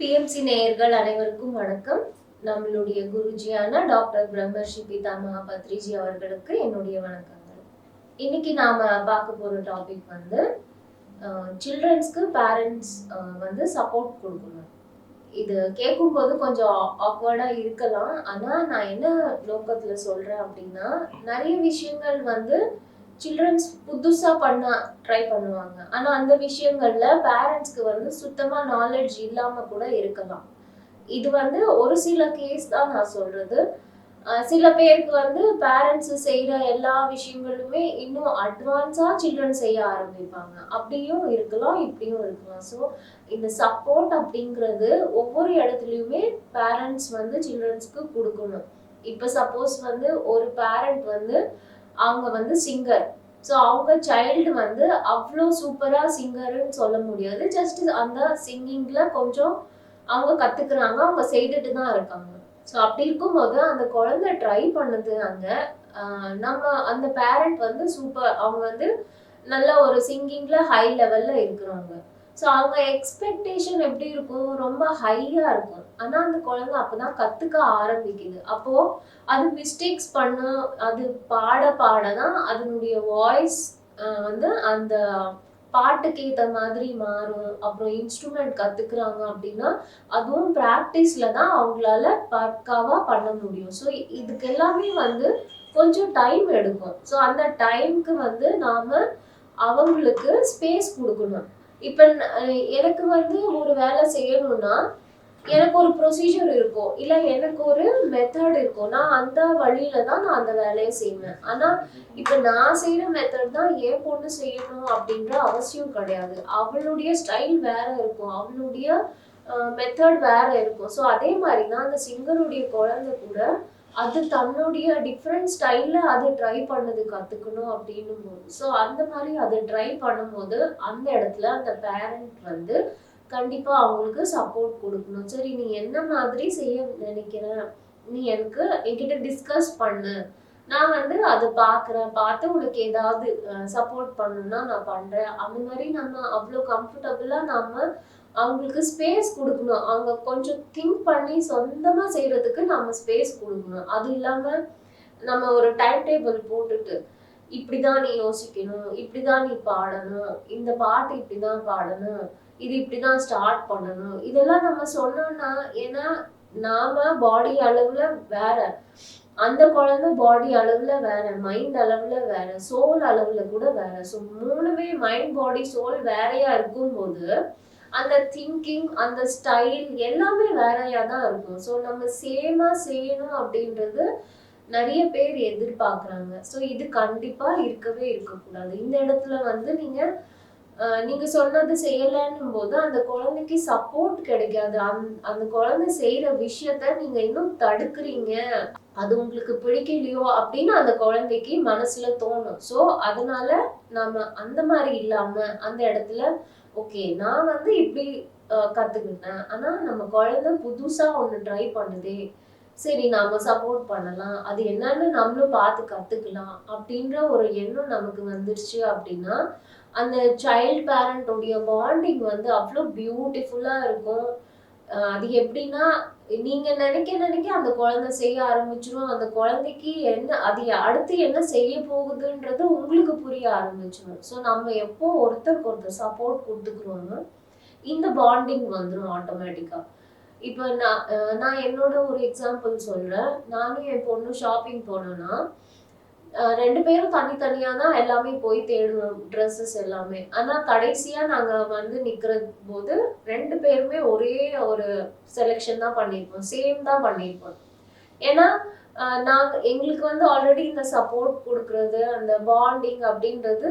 BMC நேயர்கள் அனைவருக்கும் வணக்கம். நம்மளுடைய குருஜியான டாக்டர் பிரம்மர்ஷி பிதா பத்ரிஜி அவர்களுக்கு என்னுடைய வணக்கங்கள். இன்னைக்கு நாம பார்க்க போற டாபிக் வந்து சில்ட்ரன்ஸ்க்கு பேரண்ட்ஸ் வந்து சப்போர்ட் கொடுக்கணும். இது கேட்கும்போது கொஞ்சம் ஆக்வர்டா இருக்கலாம். ஆனா நான் என்ன நோக்கத்துல சொல்றேன் அப்படின்னா நிறைய விஷயங்கள் வந்து சில்ட்ரன்ஸ் புதுசாக பண்ண ட்ரை பண்ணுவாங்க. ஆனால் அந்த விஷயங்கள்ல பேரண்ட்ஸ்க்கு வந்து சுத்தமாக நாலெட்ஜ் இல்லாமல் கூட இருக்கலாம். இது வந்து ஒரு சில கேஸ் தான் நான் சொல்கிறது சில பேருக்கு வந்து பேரண்ட்ஸ் செய்கிற எல்லா விஷயங்களுமே இன்னும் அட்வான்ஸாக சில்ட்ரன் செய்ய ஆரம்பிப்பாங்க. அப்படியும் இருக்கலாம் இப்படியும் இருக்கலாம். ஸோ இந்த சப்போர்ட் அப்படிங்கிறது ஒவ்வொரு இடத்துலையுமே பேரண்ட்ஸ் வந்து சில்ட்ரன்ஸ்க்கு கொடுக்கணும். இப்போ சப்போஸ் வந்து ஒரு பேரண்ட் வந்து அவங்க வந்து சிங்கர் ஸோ அவங்க சைல்டு வந்து அவ்வளோ சூப்பராக சிங்கர்னு சொல்ல முடியாது. ஜஸ்ட் அந்த சிங்கிங்ல கொஞ்சம் அவங்க கத்துக்கிறாங்க. அவங்க செய்துட்டு தான் இருக்காங்க. ஸோ அப்படி இருக்கும்போது அந்த குழந்தை ட்ரை பண்ணது அங்கே. ஆஹ் நம்ம அந்த பேரண்ட் வந்து சூப்பர் அவங்க வந்து நல்ல ஒரு சிங்கிங்ல ஹை லெவல்ல இருக்கிறாங்க ஸோ அவங்க எக்ஸ்பெக்டேஷன் எப்படி இருக்கும்? ரொம்ப ஹையாக இருக்கும். ஆனால் அந்த குழந்தை அப்பதான் கற்றுக்க ஆரம்பிக்குது. அப்போது அது மிஸ்டேக்ஸ் பண்ண அது பாட பாட தான் அதனுடைய வாய்ஸ் வந்து அந்த பாட்டுக்கு ஏற்ற மாதிரி மாறும். அப்புறம் இன்ஸ்ட்ருமெண்ட் கற்றுக்குறாங்க அப்படின்னா அதுவும் ப்ராக்டிஸில் தான் அவங்களால பக்காவாக பண்ண முடியும். ஸோ இதுக்கு எல்லாமே வந்து கொஞ்சம் டைம் எடுக்கும். ஸோ அந்த டைம்க்கு வந்து நாம் அவங்களுக்கு ஸ்பேஸ் கொடுக்கணும். இப்போ எனக்கு வந்து ஒரு வேலை செய்யணும்னா எனக்கு ஒரு ப்ரொசீஜர் இருக்கும். இல்ல எனக்கு ஒரு மெத்தட் இருக்கும். நான் அந்த வழியில தான் நான் அந்த வேலையை செய்வேன். ஆனா இப்ப நான் செய்யற மெத்தட் தான் என் பொண்ணு செய்யணும் அப்படின்ற அவசியம் கிடையாது. அவளுடைய ஸ்டைல் வேற இருக்கும். அவளுடைய மெத்தட் வேற இருக்கும். ஸோ அதே மாதிரி தான் அந்த சிங்கருடைய குழந்தை கூட அது தன்னுடைய டிஃப்ரெண்ட் ஸ்டைலில் அது ட்ரை பண்ணது கத்துக்கணும் அப்படின்னும் போது ஸோ அந்த மாதிரி அதை ட்ரை பண்ணும்போது அந்த இடத்துல அந்த பேரண்ட் வந்து கண்டிப்பா அவங்களுக்கு சப்போர்ட் கொடுக்கணும். சரி நீ என்ன மாதிரி செய்ய நினைக்கிற? நீ எனக்கு என்கிட்ட டிஸ்கஸ் பண்ணு. நான் வந்து அதை பார்க்குறேன். பார்த்து உனக்கு ஏதாவது சப்போர்ட் பண்ணணும்னா நான் பண்றேன். அந்த மாதிரி நம்ம அவ்வளோ கம்ஃபர்டபுளாக நம்ம அவங்களுக்கு ஸ்பேஸ் கொடுக்கணும். அவங்க கொஞ்சம் திங்க் பண்ணி சொந்தமா செய்யறதுக்கு நம்ம ஸ்பேஸ் கொடுக்கணும். அது இல்லாம நம்ம ஒரு டைம் டேபிள் போட்டுட்டு இப்படிதான் நீ யோசிக்கணும். இப்படிதான் நீ பாடணும். இந்த பாட்டு இப்படிதான் பாடணும். இது இப்படிதான் ஸ்டார்ட் பண்ணணும். இதெல்லாம் நம்ம சொன்னோம்னா ஏன்னா நாம பாடி அளவுல வேற அந்த குழந்தை பாடி அளவுல வேற மைண்ட் அளவுல வேற சோல் அளவுல கூட வேற. ஸோ மூணுமே மைண்ட் பாடி சோல் வேறையா இருக்கும்போது அந்த திங்கிங் அந்த ஸ்டைல் எல்லாமே வேறையாக தான் இருக்கும். ஸோ நம்ம சேமாக செய்யணும் அப்படின்றது நிறைய பேர் எதிர்பார்க்குறாங்க. ஸோ இது கண்டிப்பாக இருக்கவே இருக்கக்கூடாது. இந்த இடத்துல வந்து நீங்கள் நீங்க சொன்னது செய்யலைன்னும் போது அந்த குழந்தைக்கு சப்போர்ட் கிடைக்காது. அந் அந்த குழந்தை செய்யற விஷயத்த நீங்க இன்னும் தடுக்கிறீங்க. அது உங்களுக்கு பிடிக்கலையோ அப்படின்னு அந்த குழந்தைக்கு மனசுல தோணும். ஸோ அதனால நாம அந்த மாதிரி இல்லாம அந்த இடத்துல ஓகே நான் வந்து இப்படி கற்றுக்கிட்டேன் ஆனால் நம்ம குழந்தை புதுசாக ஒன்று ட்ரை பண்ணுதே. சரி நாம சப்போர்ட் பண்ணலாம். அது என்னன்னு நம்மளும் பார்த்து கற்றுக்கலாம் அப்படின்ற ஒரு எண்ணம் நமக்கு வந்துருச்சு அப்படின்னா அந்த சைல்ட் பேரண்டோடைய பாண்டிங் வந்து அவ்வளோ பியூட்டிஃபுல்லாக இருக்கும். அது எப்படின்னா நீங்க நினைக்க நினைக்க அந்த குழந்தை செய்ய ஆரம்பிச்சிடும் அந்த குழந்தைக்கு என்ன அது அடுத்து என்ன செய்ய போகுதுன்றது உங்களுக்கு புரிய ஆரம்பிச்சிடும் ஸோ நம்ம எப்போ ஒருத்தருக்கு ஒருத்தர் சப்போர்ட் கொடுத்துக்கிறோம்னா இந்த பாண்டிங் வந்துடும் ஆட்டோமேட்டிக்காக இப்போ நான் நான் என்னோட ஒரு எக்ஸாம்பிள் சொல்கிறேன் நானும் என் பொண்ணு ஷாப்பிங் போனோன்னா ரெண்டு பேரும் தனித்தனியா தான் எல்லாமே போய் தேடுவோம் ட்ரெஸ்ஸஸ் எல்லாமே. ஆனா கடைசியா நாங்க வந்து நிக்கிற போது ரெண்டு பேருமே ஒரே ஒரு செலெக்ஷன் தான் பண்ணியிருப்போம் சேம் தான் பண்ணியிருப்போம் ஏன்னா நாங்கள் நாங்க எங்களுக்கு வந்து ஆல்ரெடி இந்த சப்போர்ட் கொடுக்கறது அந்த பாண்டிங் அப்படின்றது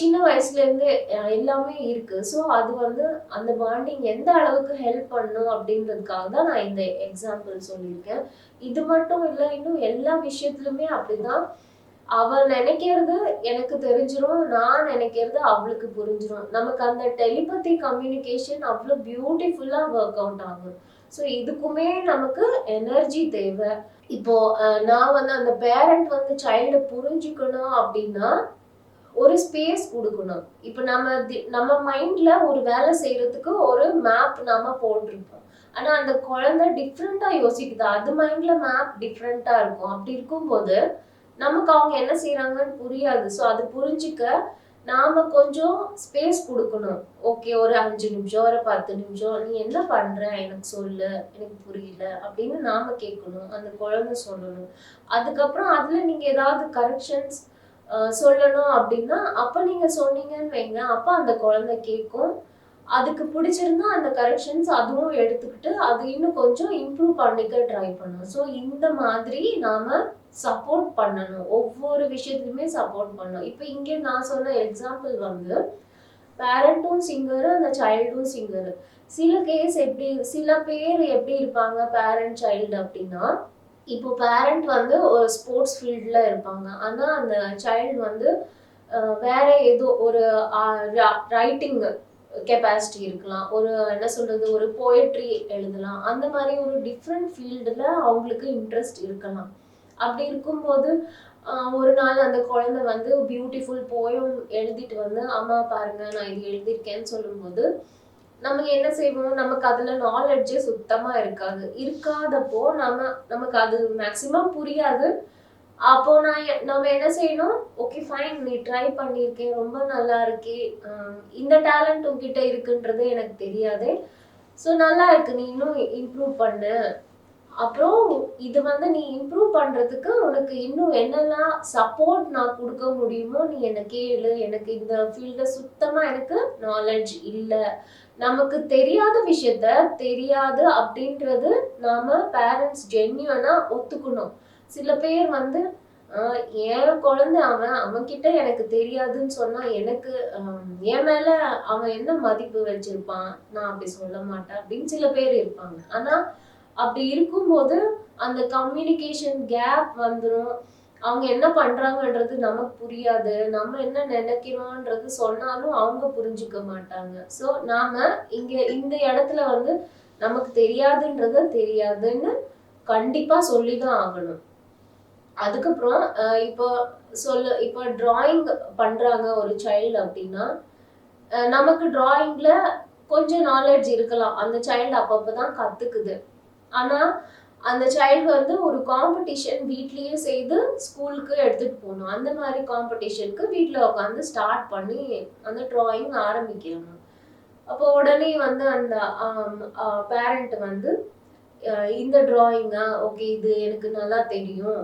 சின்ன வயசுலேருந்து எல்லாமே இருக்கு. ஸோ அது வந்து அந்த பாண்டிங் எந்த அளவுக்கு ஹெல்ப் பண்ணும் அப்படின்றதுக்காக தான் நான் இந்த எக்ஸாம்பிள் சொல்லியிருக்கேன். இது மட்டும் இல்லை இன்னும் எல்லா விஷயத்துலையுமே அப்படிதான். அவள் நினைக்கிறது எனக்கு தெரிஞ்சிடும் நான் நினைக்கிறது அவளுக்கு புரிஞ்சிடும் நமக்கு அந்த டெலிபதி கம்யூனிகேஷன் அவ்வளோ பியூட்டிஃபுல்லாக ஒர்க் அவுட் ஆகும். ஸோ இதுக்குமே நமக்கு எனர்ஜி தேவை. இப்போ நான் வந்து அந்த பேரண்ட் வந்து சைல்டை புரிஞ்சுக்கணும் அப்படின்னா ஒரு ஸ்பேஸ் கொடுக்கணும். இப்போ நம்ம நம்ம மைண்ட்ல ஒரு வேலை செய்யறதுக்கு ஒரு மேப் நாம போட்டிருப்போம். ஆனா அந்த குழந்தை டிஃப்ரெண்டா யோசிக்குது. அது மைண்ட்ல மேப் டிஃப்ரெண்டா இருக்கும். அப்படி இருக்கும்போது நமக்கு அவங்க என்ன செய்யறாங்கன்னு புரியாது. ஸோ அது புரிஞ்சுக்க நாம கொஞ்சம் ஸ்பேஸ் கொடுக்கணும். ஓகே ஒரு அஞ்சு நிமிஷம் ஒரு பத்து நிமிஷம். நீ என்ன பண்ற? எனக்கு சொல்லு. எனக்கு புரியல. அப்படின்னு நாம கேட்கணும். அந்த குழந்தை சொல்லணும். அதுக்கப்புறம் அதுல நீங்க ஏதாவது கரெக்ஷன்ஸ் சொல்லணும் அப்படின்னா அப்போ நீங்கள் சொன்னீங்கன்னு வைங்க. அப்போ அந்த குழந்தை கேட்கும். அதுக்கு பிடிச்சிருந்தா அந்த கரெக்ஷன்ஸ் அதுவும் எடுத்துக்கிட்டு அது இன்னும் கொஞ்சம் இம்ப்ரூவ் பண்ணிக்க ட்ரை பண்ணும் ஸோ இந்த மாதிரி நாம் சப்போர்ட் பண்ணணும். ஒவ்வொரு விஷயத்துலையுமே சப்போர்ட் பண்ணணும். இப்போ இங்கே நான் சொன்ன எக்ஸாம்பிள் வந்து பேரண்ட்டும் சிங்கரு அந்த சைல்டும் சிங்கரு சில கேஸ் எப்படி சில பேர் எப்படி இருப்பாங்க பேரண்ட் சைல்டு அப்படின்னா இப்போ பேரண்ட் வந்து ஒரு ஸ்போர்ட்ஸ் ஃபீல்டில் இருப்பாங்க. ஆனால் அந்த சைல்டு வந்து வேற ஏதோ ஒரு ரைட்டிங் கெப்பாசிட்டி இருக்கலாம். ஒரு என்ன சொல்கிறது ஒரு போயட்ரி எழுதலாம். அந்த மாதிரி ஒரு டிஃப்ரெண்ட் ஃபீல்டில் அவங்களுக்கு இன்ட்ரெஸ்ட் இருக்கலாம். அப்படி இருக்கும்போது ஒரு நாள் அந்த குழந்தை வந்து பியூட்டிஃபுல் போயம் எழுதிட்டு வந்து அம்மா பாருங்க நான் இது எழுதியிருக்கேன்னு சொல்லும்போது நம்ம என்ன செய்வோம்? நமக்கு அதுல நாலெட்ஜே சுத்தமா இருக்காது. இருக்காதப்போ நம்ம நமக்கு அது மேக்சிமம் புரியாது. அப்போ நான் நம்ம என்ன செய்யணும்? ஓகே ஃபைன் நீ ட்ரை பண்ணியிருக்கேன். ரொம்ப நல்லா இருக்கே. இந்த டேலண்ட் உங்ககிட்ட இருக்குன்றது எனக்கு தெரியாது. ஸோ நல்லா இருக்கு. நீ இன்னும் இம்ப்ரூவ் பண்ணு. அப்புறம் இது வந்து நீ இம்ப்ரூவ் பண்ணுறதுக்கு உனக்கு இன்னும் என்னெல்லாம் சப்போர்ட் நான் கொடுக்க முடியுமோ நீ என்னை கேளு. எனக்கு இந்த ஃபீல்டில் சுத்தமாக எனக்கு நாலெட்ஜ் இல்லை. நமக்கு தெரியாத விஷயத்த தெரியாது அப்படின்றது நாம பேரண்ட்ஸ் ஜென்யூனா ஒத்துக்கணும். சில பேர் வந்து என் குழந்தை அவன் அவன்கிட்ட எனக்கு தெரியாதுன்னு சொன்னா எனக்கு என் மேல அவன் என்ன மதிப்பு வச்சிருப்பான்? நான் அப்படி சொல்ல மாட்டேன். அப்படின்னு சில பேர் இருப்பாங்க. ஆனா அப்படி இருக்கும்போது அந்த கம்யூனிகேஷன் கேப் வந்துடும் அவங்க என்ன பண்றாங்கன்றது நமக்கு புரியாது. நம்ம என்ன நினைக்கிறோன்றது சொன்னாலும் அவங்க புரிஞ்சுக்க மாட்டாங்க. ஸோ நாம இங்க இந்த இடத்துல வந்து நமக்கு தெரியாதுன்றத தெரியாதுன்னு கண்டிப்பா சொல்லிதான் ஆகணும். அதுக்கப்புறம் அஹ் இப்போ சொல்ல இப்போ டிராயிங் பண்றாங்க ஒரு சைல்டு அப்படின்னா அஹ் நமக்கு டிராயிங்ல கொஞ்சம் நாலேஜ் இருக்கலாம். அந்த சைல்டு அப்பப்போ தான் கத்துக்குது. ஆனா அந்த சைல்டு வந்து ஒரு காம்படிஷன் வீட்லேயே செய்து ஸ்கூலுக்கு எடுத்துகிட்டு போகணும். அந்த மாதிரி காம்படிஷனுக்கு வீட்டில் உட்காந்து ஸ்டார்ட் பண்ணி அந்த ட்ராயிங் ஆரம்பிக்கணும். அப்போ உடனே வந்து அந்த பேரண்ட் வந்து இந்த ட்ராயிங்கா ஓகே இது எனக்கு நல்லா தெரியும்.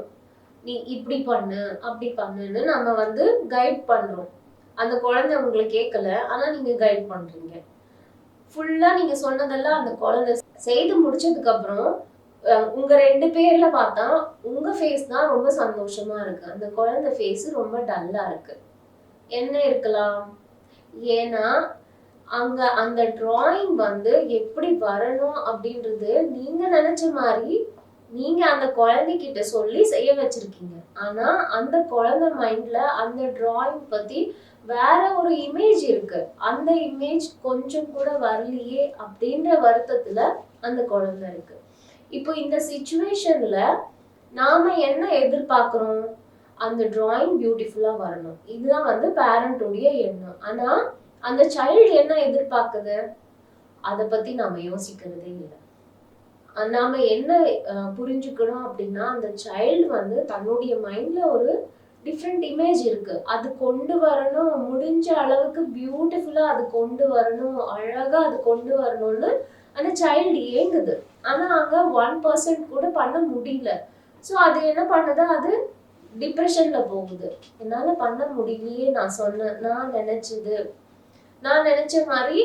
நீ இப்படி பண்ணு அப்படி பண்ணுன்னு நம்ம வந்து கைட் பண்ணுறோம் அந்த குழந்தை உங்களை கேட்கல ஆனால் நீங்கள் கைட் பண்ணுறீங்க ஃபுல்லாக நீங்கள் சொன்னதெல்லாம் அந்த குழந்தை செய்து முடிச்சதுக்கப்புறம் உங்க ரெண்டு பேர்ல பார்த்தா உங்க ஃபேஸ் தான் ரொம்ப சந்தோஷமா இருக்கு. அந்த குழந்தை ஃபேஸ் ரொம்ப டல்லா இருக்கு. என்ன இருக்கலாம்? ஏன்னா அங்க அந்த டிராயிங் வந்து எப்படி வரணும் அப்படின்றது நீங்க நினைச்ச மாதிரி நீங்க அந்த குழந்தைகிட்ட சொல்லி செய்ய வச்சிருக்கீங்க. ஆனா அந்த குழந்தை மைண்ட்ல அந்த டிராயிங் பத்தி வேற ஒரு இமேஜ் இருக்கு. அந்த இமேஜ் கொஞ்சம் கூட வரலையே அப்படின்ற வருத்தத்துல அந்த குழந்தை இருக்கு. இப்போ இந்த சுச்சுவேஷன்ல நாம என்ன எதிர்பார்க்கிறோம்? அந்த டிராயிங் பியூட்டிஃபுல்லா வரணும். இதுதான் வந்து பேரண்ட்டுடைய எண்ணம். ஆனா அந்த சைல்டு என்ன எதிர்பார்க்குது? அதை பத்தி நாம யோசிக்கிறதே இல்லை. நாம் நாம என்ன புரிஞ்சுக்கணும் அப்படின்னா அந்த சைல்டு வந்து தன்னுடைய மைண்ட்ல ஒரு டிஃப்ரெண்ட் இமேஜ் இருக்கு. அது கொண்டு வரணும் முடிஞ்ச அளவுக்கு பியூட்டிஃபுல்லா அது கொண்டு வரணும் அழகா அது கொண்டு வரணும்னு அந்த சைல்டு ஏங்குது. ஆனா அங்க ஒன் பர்சன்ட் கூட பண்ண முடியல. ஸோ அது என்ன பண்ணுது? அது டிப்ரெஷன்ல போகுது. என்னால பண்ண முடியலையே நான் சொன்னேன் நான் நினைச்சது. நான் நினைச்ச மாதிரி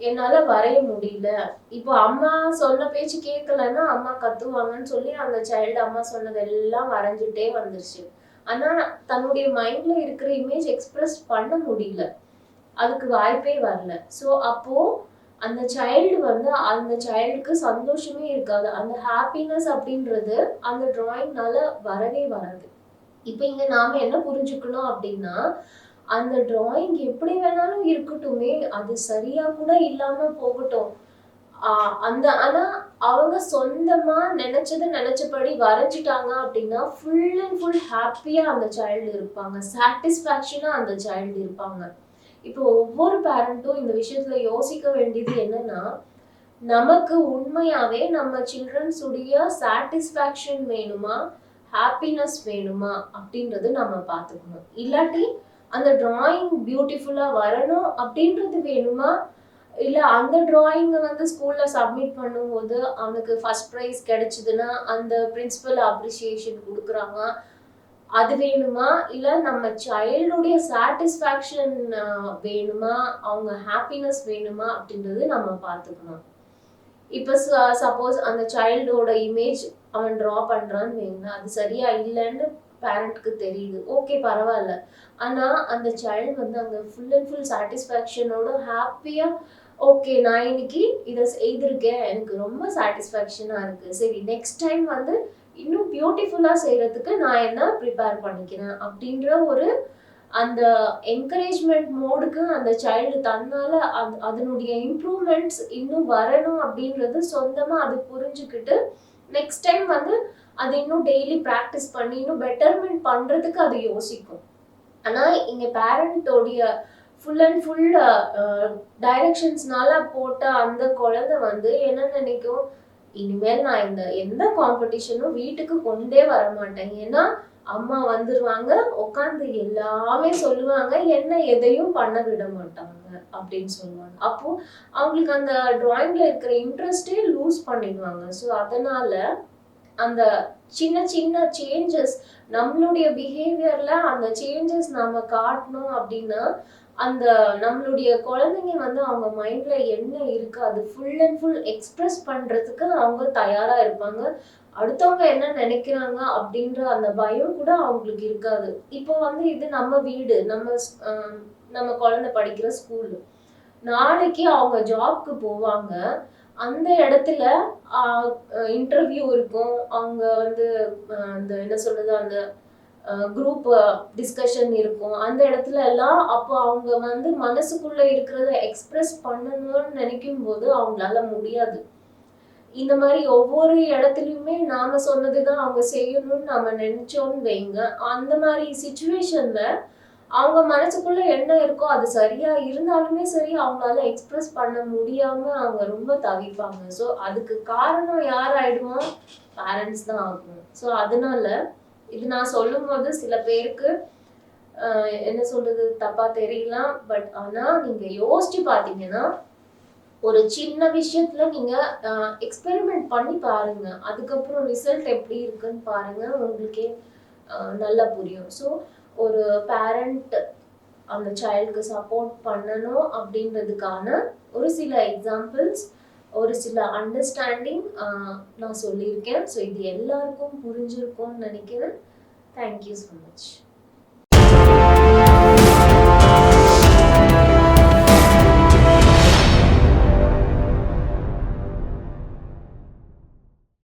என்னால வரைய முடியல. இப்போ அம்மா சொன்ன பேச்சு கேட்கலன்னா அம்மா கத்துவாங்கன்னு சொல்லி அந்த சைல்டு அம்மா சொன்னதெல்லாம் வரைஞ்சிட்டே வந்துருச்சு. ஆனா தன்னுடைய மைண்ட்ல இருக்கிற இமேஜ் எக்ஸ்பிரஸ் பண்ண முடியல. அதுக்கு வாய்ப்பே வரல. ஸோ அப்போ அந்த சைல்டு வந்து அந்த சைல்டுக்கு சந்தோஷமே இருக்காது. அந்த ஹாப்பினஸ் அப்படின்றது அந்த டிராயிங்னால வரவே வராது. இப்போ இங்க நாம என்ன புரிஞ்சுக்கணும் அப்படின்னா அந்த டிராயிங் எப்படி வேணாலும் இருக்கட்டுமே அது சரியா கூட இல்லாம போகட்டும். அந்த ஆனா அவங்க சொந்தமா நினச்சதை நினைச்சபடி வரைஞ்சிட்டாங்க அப்படின்னா ஃபுல் அண்ட் ஃபுல் ஹாப்பியா அந்த சைல்டு இருப்பாங்க. சாட்டிஸ்ஃபேக்ஷனா அந்த சைல்டு இருப்பாங்க. இப்போ ஒவ்வொரு பேரண்ட்டும் இந்த விஷயத்துல யோசிக்க வேண்டியது என்னன்னா நமக்கு உண்மையாவே நம்ம சில்ட்ரன்ஸ் உடைய சாட்டிஸ்ஃபேக்ஷன் வேணுமா? ஹாப்பினஸ் வேணுமா? அப்படின்றது நம்ம பார்த்துக்கணும். இல்லாட்டி அந்த டிராயிங் பியூட்டிஃபுல்லா வரணும் அப்படின்றது வேணுமா? இல்ல அந்த டிராயிங்கை வந்து ஸ்கூல்ல சப்மிட் பண்ணும்போது அவனுக்கு ஃபர்ஸ்ட் ப்ரைஸ் கிடைச்சதுன்னா அந்த பிரின்சிபல் அப்ரிசியேஷன் கொடுக்குறாங்க. அது வேணுமா? இல்ல நம்ம சைல்டுடைய சாட்டிஸ்ஃபேக்ஷன் வேணுமா? அவங்க ஹாப்பினஸ் வேணுமா? அப்படின்றது நம்ம பார்த்துக்கணும். இப்போ சப்போஸ் அந்த சைல்டோட இமேஜ் அவன் ட்ரா பண்றான்னு வைங்க அது சரியா இல்லைன்னு பேரண்ட்க்கு தெரியுது. ஓகே பரவாயில்ல. ஆனா அந்த சைல்டு வந்து அங்கே ஃபுல் அண்ட் ஃபுல் சாட்டிஸ்ஃபேக்ஷனோட ஹாப்பியா ஓகே நான் இன்னைக்கு இதை செய்திருக்கேன். எனக்கு ரொம்ப சாட்டிஸ்ஃபேக்ஷனாக இருக்குது சரி நெக்ஸ்ட் டைம் வந்து இன்னும் பியூட்டிஃபுல்லாக செய்கிறதுக்கு நான் என்ன ப்ரிப்பேர் பண்ணிக்கிறேன் அப்படின்ற ஒரு அந்த என்கரேஜ்மெண்ட் மோடுக்கு அந்த சைல்டு தன்னால அது அதனுடைய இம்ப்ரூவ்மெண்ட்ஸ் இன்னும் வரணும் அப்படின்றது சொந்தமாக அது புரிஞ்சுக்கிட்டு நெக்ஸ்ட் டைம் வந்து அது இன்னும் டெய்லி ப்ராக்டிஸ் பண்ணி இன்னும் பெட்டர்மெண்ட் பண்ணுறதுக்கு அது யோசிக்கும். ஆனால் இங்கே பேரண்ட்டோடைய ஃபுல் அண்ட் ஃபுல் டைரக்ஷன்ஸ்னால போட்ட அந்த குழந்தை வந்து என்ன நினைக்கும்? இனிமேல் நான் இந்த எந்த காம்படிஷனும் வீட்டுக்கு கொண்டே வர மாட்டேன் ஏன்னா அம்மா வந்துருவாங்க உட்காந்து எல்லாமே சொல்லுவாங்க என்ன எதையும் பண்ண விட மாட்டாங்க அப்படின்னு சொல்லுவாங்க. அப்போ அவங்களுக்கு அந்த டிராயிங்ல இருக்கிற இன்ட்ரெஸ்டே லூஸ் பண்ணிடுவாங்க. ஸோ அதனால அந்த சின்ன சின்ன சேஞ்சஸ் நம்மளுடைய பிஹேவியர்ல அந்த சேஞ்சஸ் நாம காட்டணும் அப்படின்னா அந்த நம்மளுடைய குழந்தைங்க வந்து அவங்க மைண்ட்ல என்ன இருக்கு அது ஃபுல் அண்ட் ஃபுல் எக்ஸ்பிரஸ் பண்றதுக்கு அவங்க தயாரா இருப்பாங்க. அடுத்தவங்க என்ன நினைக்கிறாங்க அப்படின்ற அந்த பயம் கூட அவங்களுக்கு இருக்காது. இப்போ வந்து இது நம்ம வீடு நம்ம நம்ம குழந்தை படிக்கிற ஸ்கூல் நாளைக்கு அவங்க ஜாப்க்கு போவாங்க. அந்த இடத்துல இன்டர்வியூ இருக்கும். அவங்க வந்து அந்த என்ன சொல்றது அந்த குரூப் டிஸ்கஷன் இருக்கும். அந்த இடத்துல எல்லாம் அப்போ அவங்க வந்து மனசுக்குள்ள இருக்கிறத எக்ஸ்பிரஸ் பண்ணணும்னு நினைக்கும் போது அவங்களால முடியாது. இந்த மாதிரி ஒவ்வொரு இடத்துலையுமே நாம சொன்னதுதான் அவங்க செய்யணும்னு நாம நினைச்சோம்னு வைங்க. அந்த மாதிரி சுச்சுவேஷன்ல அவங்க மனசுக்குள்ள என்ன இருக்கோ அது சரியா இருந்தாலுமே சரி அவங்களால எக்ஸ்பிரஸ் பண்ண முடியாம அவங்க ரொம்ப தவிப்பாங்க. ஸோ அதுக்கு காரணம் யார் ஆயிடுவோம் பேரண்ட்ஸ் தான் ஆகும் ஸோ அதனால இது நான் சொல்லும் போது சில பேருக்கு என்ன சொல்றது தப்பா தெரியலாம். பட் ஆனா நீங்க யோசிச்சு பாத்தீங்கன்னா ஒரு சின்ன விஷயத்துல நீங்க எக்ஸ்பெரிமெண்ட் பண்ணி பாருங்க. அதுக்கப்புறம் ரிசல்ட் எப்படி இருக்குன்னு பாருங்க. உங்களுக்கே நல்லா புரியும். ஸோ ஒரு பேரண்ட் அந்த சைல்டுக்கு சப்போர்ட் பண்ணணும் அப்படின்றதுக்கான ஒரு சில எக்ஸாம்பிள்ஸ் ஒரு சில அண்டர்ஸ்டாண்டிங் நான் சொல்லியிருக்கேன். ஸோ இது எல்லாருக்கும் புரிஞ்சிருக்கும்னு நினைக்கிறேன். Thank you so much